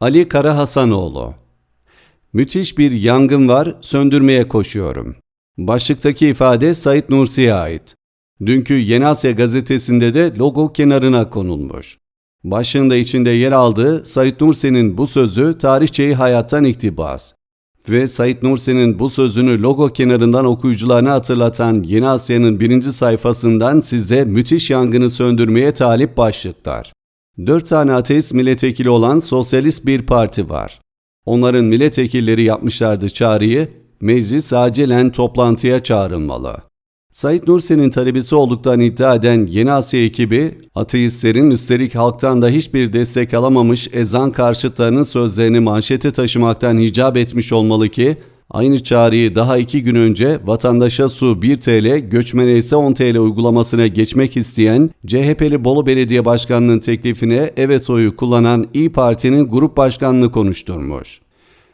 Ali Karahasanoğlu Müthiş bir yangın var, söndürmeye koşuyorum. Başlıktaki ifade Sait Nursi'ye ait. Dünkü Yeni Asya gazetesinde de logo kenarına konulmuş. Başlığında içinde yer aldığı Sait Nursi'nin bu sözü tarihçeyi hayattan iktibas. Ve Sait Nursi'nin bu sözünü logo kenarından okuyucularına hatırlatan Yeni Asya'nın birinci sayfasından size müthiş yangını söndürmeye talip başlıklar. Dört tane ateist milletvekili olan sosyalist bir parti var. Onların milletvekilleri yapmışlardı çağrıyı, meclis acilen toplantıya çağrılmalı. Said Nursi'nin talebesi olduklarını iddia eden Yeni Asya ekibi, ateistlerin üstelik halktan da hiçbir destek alamamış ezan karşıtlarının sözlerini manşete taşımaktan hicap etmiş olmalı ki, aynı çağrıyı daha iki gün önce vatandaşa su 1 TL, göçmene ise 10 TL uygulamasına geçmek isteyen CHP'li Bolu Belediye Başkanı'nın teklifine evet oyu kullanan İyi Parti'nin grup başkanını konuşturmuş.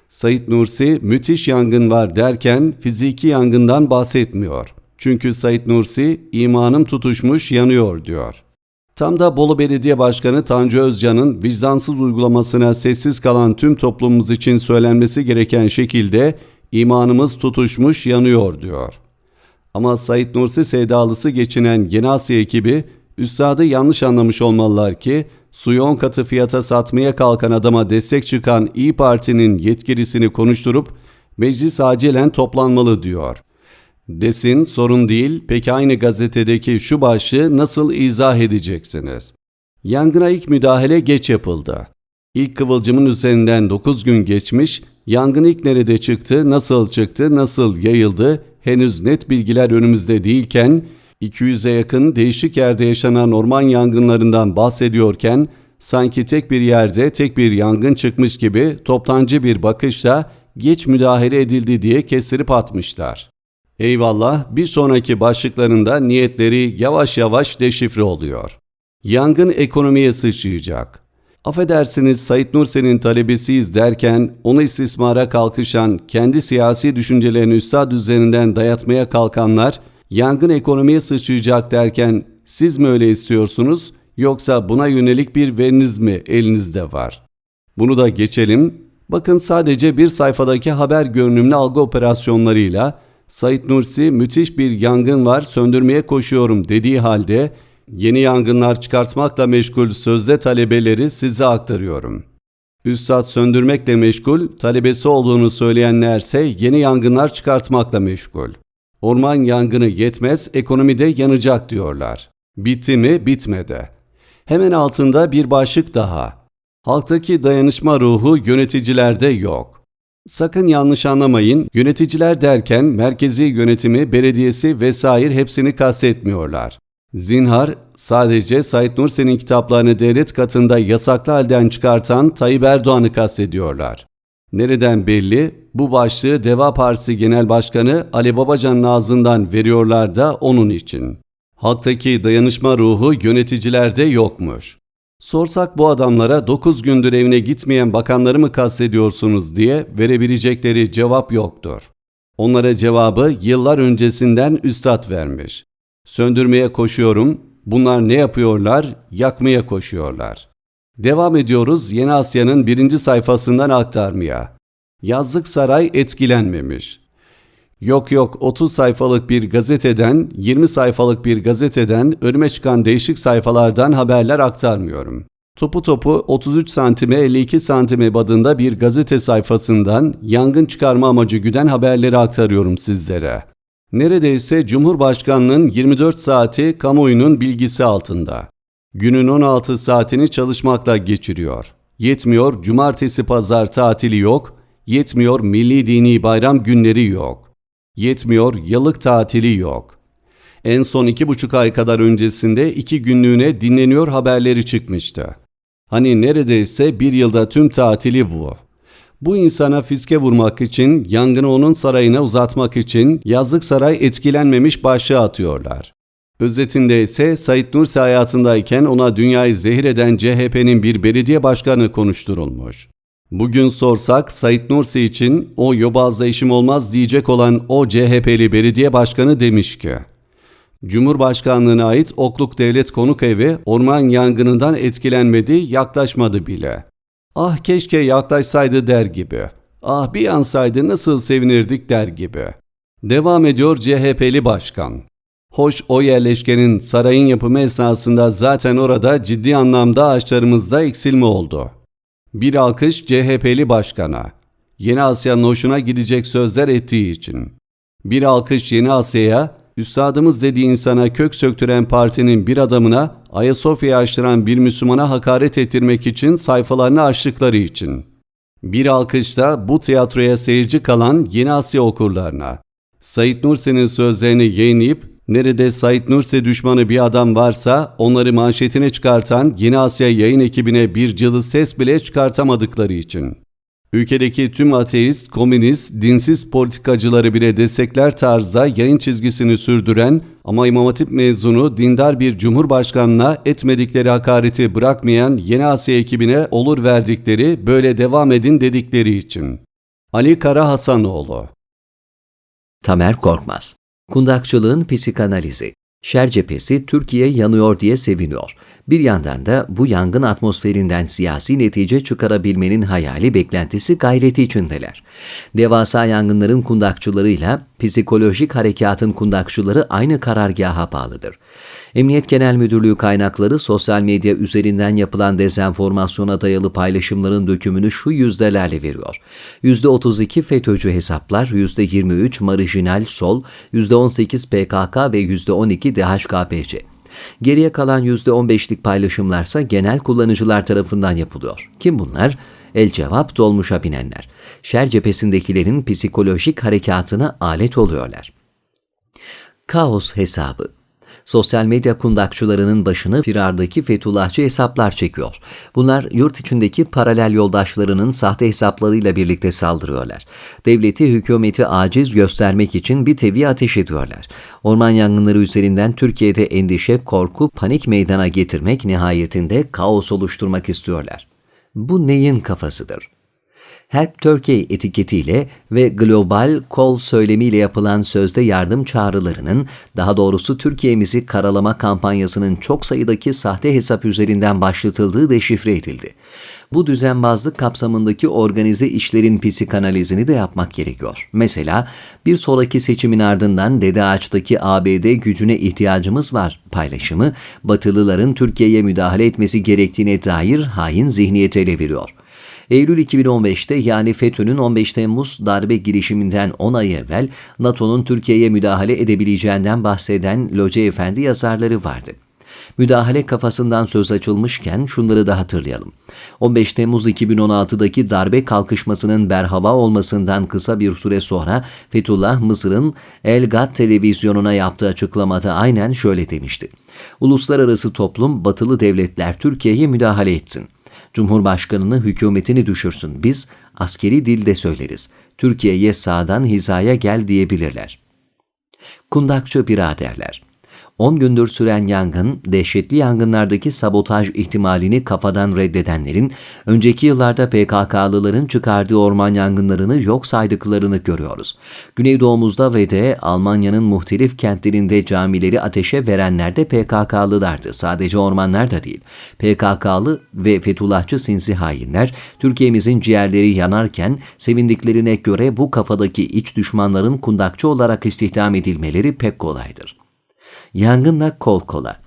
Said Nursi müthiş yangın var derken fiziki yangından bahsetmiyor. Çünkü Said Nursi imanım tutuşmuş yanıyor diyor. Tam da Bolu Belediye Başkanı Tanju Özcan'ın vicdansız uygulamasına sessiz kalan tüm toplumumuz için söylenmesi gereken şekilde imanımız tutuşmuş yanıyor diyor. Ama Said Nursi sevdalısı geçinen Yeni Asya ekibi üstadı yanlış anlamış olmalılar ki suyu 10 katı fiyata satmaya kalkan adama destek çıkan İyi Parti'nin yetkilisini konuşturup meclis acilen toplanmalı diyor. Desin sorun değil peki aynı gazetedeki şu başlığı nasıl izah edeceksiniz? Yangına ilk müdahale geç yapıldı. İlk kıvılcımın üzerinden 9 gün geçmiş, yangın ilk nerede çıktı, nasıl çıktı, nasıl yayıldı henüz net bilgiler önümüzde değilken 200'e yakın değişik yerde yaşanan orman yangınlarından bahsediyorken sanki tek bir yerde tek bir yangın çıkmış gibi toptancı bir bakışla geç müdahale edildi diye kestirip atmışlar. Eyvallah bir sonraki başlıklarında niyetleri yavaş yavaş deşifre oluyor. Yangın ekonomiye sıçrayacak. Affedersiniz Said Nursi'nin talebesiyiz derken onu istismara kalkışan, kendi siyasi düşüncelerini üstad üzerinden dayatmaya kalkanlar, yangın ekonomiye sıçrayacak derken siz mi öyle istiyorsunuz yoksa buna yönelik bir veriniz mi elinizde var? Bunu da geçelim. Bakın sadece bir sayfadaki haber görünümlü algı operasyonlarıyla Said Nursi müthiş bir yangın var söndürmeye koşuyorum dediği halde yeni yangınlar çıkartmakla meşgul sözde talebeleri size aktarıyorum. Üstad söndürmekle meşgul, talebesi olduğunu söyleyenlerse yeni yangınlar çıkartmakla meşgul. Orman yangını yetmez, ekonomide yanacak diyorlar. Bitti mi? Bitmedi. Hemen altında bir başlık daha. Halktaki dayanışma ruhu yöneticilerde yok. Sakın yanlış anlamayın, yöneticiler derken merkezi yönetimi, belediyesi vesaire hepsini kastetmiyorlar. Zinhar, sadece Said Nursi'nin kitaplarını devlet katında yasaklı halden çıkartan Tayyip Erdoğan'ı kastediyorlar. Nereden belli? Bu başlığı Deva Partisi Genel Başkanı Ali Babacan'ın ağzından veriyorlar da onun için. Halktaki dayanışma ruhu yöneticilerde yokmuş. Sorsak bu adamlara 9 gündür evine gitmeyen bakanları mı kastediyorsunuz diye verebilecekleri cevap yoktur. Onlara cevabı yıllar öncesinden üstad vermiş. Söndürmeye koşuyorum, bunlar ne yapıyorlar? Yakmaya koşuyorlar. Devam ediyoruz Yeni Asya'nın birinci sayfasından aktarmaya. Yazlık saray etkilenmemiş. Yok yok 30 sayfalık bir gazeteden, 20 sayfalık bir gazeteden önüme çıkan değişik sayfalardan haberler aktarmıyorum. Topu topu 33 santime 52 santime badında bir gazete sayfasından yangın çıkarma amacı güden haberleri aktarıyorum sizlere. Neredeyse Cumhurbaşkanlığının 24 saati kamuoyunun bilgisi altında. Günün 16 saatini çalışmakla geçiriyor. Yetmiyor cumartesi pazar tatili yok, yetmiyor milli dini bayram günleri yok. Yetmiyor yıllık tatili yok. En son iki buçuk ay kadar öncesinde iki günlüğüne dinleniyor haberleri çıkmıştı. Hani neredeyse bir yılda tüm tatili bu. Bu insana fiske vurmak için, yangını onun sarayına uzatmak için yazlık saray etkilenmemiş başlığı atıyorlar. Özetinde ise Said Nursi hayatındayken ona dünyayı zehir eden CHP'nin bir belediye başkanı konuşturulmuş. Bugün sorsak Said Nursi için o yobazla işim olmaz diyecek olan o CHP'li belediye başkanı demiş ki, Cumhurbaşkanlığına ait Okluk Devlet Konuk Evi orman yangınından etkilenmedi, yaklaşmadı bile. Ah keşke yaklaşsaydı der gibi. Ah bir yansaydı nasıl sevinirdik der gibi. Devam ediyor CHP'li başkan. Hoş o yerleşkenin sarayın yapımı esnasında zaten orada ciddi anlamda ağaçlarımızda eksilme oldu. Bir alkış CHP'li başkana. Yeni Asya'nın hoşuna gidecek sözler ettiği için. Bir alkış Yeni Asya'ya, üstadımız dediği insana kök söktüren partinin bir adamına Ayasofya'yı açtıran bir Müslümana hakaret ettirmek için sayfalarını açtıkları için. Bir alkışta bu tiyatroya seyirci kalan Yeni Asya okurlarına. Said Nursi'nin sözlerini yayınlayıp nerede Said Nursi düşmanı bir adam varsa onları manşetine çıkartan Yeni Asya yayın ekibine bir cılız ses bile çıkartamadıkları için. Ülkedeki tüm ateist, komünist, dinsiz politikacıları bile destekler tarzda yayın çizgisini sürdüren ama İmam Hatip mezunu dindar bir cumhurbaşkanına etmedikleri hakareti bırakmayan Yeni Asya ekibine olur verdikleri böyle devam edin dedikleri için. Ali Kara Hasanoğlu Tamer Korkmaz. Kundakçılığın psikanalizi. Şer cephesi Türkiye yanıyor diye seviniyor. Bir yandan da bu yangın atmosferinden siyasi netice çıkarabilmenin hayali beklentisi gayreti içindeler. Devasa yangınların kundakçılarıyla psikolojik harekatın kundakçıları aynı karargaha bağlıdır. Emniyet Genel Müdürlüğü kaynakları sosyal medya üzerinden yapılan dezenformasyona dayalı paylaşımların dökümünü şu yüzdelerle veriyor. %32 FETÖ'cü hesaplar, %23 marjinal sol, %18 PKK ve %12 DHKPC. Geriye kalan %15'lik paylaşımlarsa genel kullanıcılar tarafından yapılıyor. Kim bunlar? El cevap dolmuşa binenler. Şer cephesindekilerin psikolojik harekatına alet oluyorlar. Kaos hesabı Sosyal medya kundakçılarının başını firardaki Fethullahçı hesaplar çekiyor. Bunlar yurt içindeki paralel yoldaşlarının sahte hesaplarıyla birlikte saldırıyorlar. Devleti, hükümeti aciz göstermek için bir tevi ateş ediyorlar. Orman yangınları üzerinden Türkiye'de endişe, korku, panik meydana getirmek nihayetinde kaos oluşturmak istiyorlar. Bu neyin kafasıdır? Help Turkey etiketiyle ve global kol söylemiyle yapılan sözde yardım çağrılarının, daha doğrusu Türkiye'mizi karalama kampanyasının çok sayıdaki sahte hesap üzerinden başlatıldığı deşifre edildi. Bu düzenbazlık kapsamındaki organize işlerin psikanalizini de yapmak gerekiyor. Mesela bir sonraki seçimin ardından Dede Ağaç'taki ABD gücüne ihtiyacımız var paylaşımı, Batılıların Türkiye'ye müdahale etmesi gerektiğine dair hain zihniyete ele veriyor. Eylül 2015'te yani FETÖ'nün 15 Temmuz darbe girişiminden 10 ay evvel NATO'nun Türkiye'ye müdahale edebileceğinden bahseden Loce Efendi yazarları vardı. Müdahale kafasından söz açılmışken şunları da hatırlayalım. 15 Temmuz 2016'daki darbe kalkışmasının berhava olmasından kısa bir süre sonra Fethullah Mısır'ın El Gat televizyonuna yaptığı açıklamada aynen şöyle demişti. Uluslararası toplum batılı devletler Türkiye'ye müdahale etsin. Cumhurbaşkanını, hükümetini düşürsün. Biz askeri dilde söyleriz. Türkiye'ye sağdan hizaya gel diyebilirler. Kundakçı biraderler. 10 gündür süren yangın, dehşetli yangınlardaki sabotaj ihtimalini kafadan reddedenlerin, önceki yıllarda PKK'lıların çıkardığı orman yangınlarını yok saydıklarını görüyoruz. Güneydoğumuzda ve de Almanya'nın muhtelif kentlerinde camileri ateşe verenler de PKK'lılardı. Sadece ormanlar da değil. PKK'lı ve Fethullahçı sinsi hainler, Türkiye'mizin ciğerleri yanarken sevindiklerine göre bu kafadaki iç düşmanların kundakçı olarak istihdam edilmeleri pek kolaydır yangınla kol kola.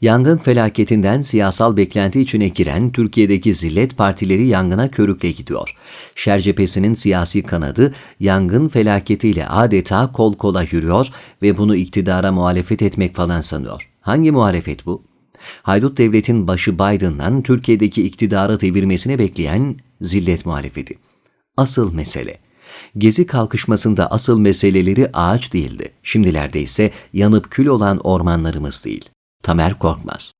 Yangın felaketinden siyasal beklenti içine giren Türkiye'deki zillet partileri yangına körükle gidiyor. Şer cephesinin siyasi kanadı yangın felaketiyle adeta kol kola yürüyor ve bunu iktidara muhalefet etmek falan sanıyor. Hangi muhalefet bu? Haydut devletin başı Biden'dan Türkiye'deki iktidarı devirmesini bekleyen zillet muhalefeti. Asıl mesele Gezi kalkışmasında asıl meseleleri ağaç değildi. Şimdilerde ise yanıp kül olan ormanlarımız değil. Tamer Korkmaz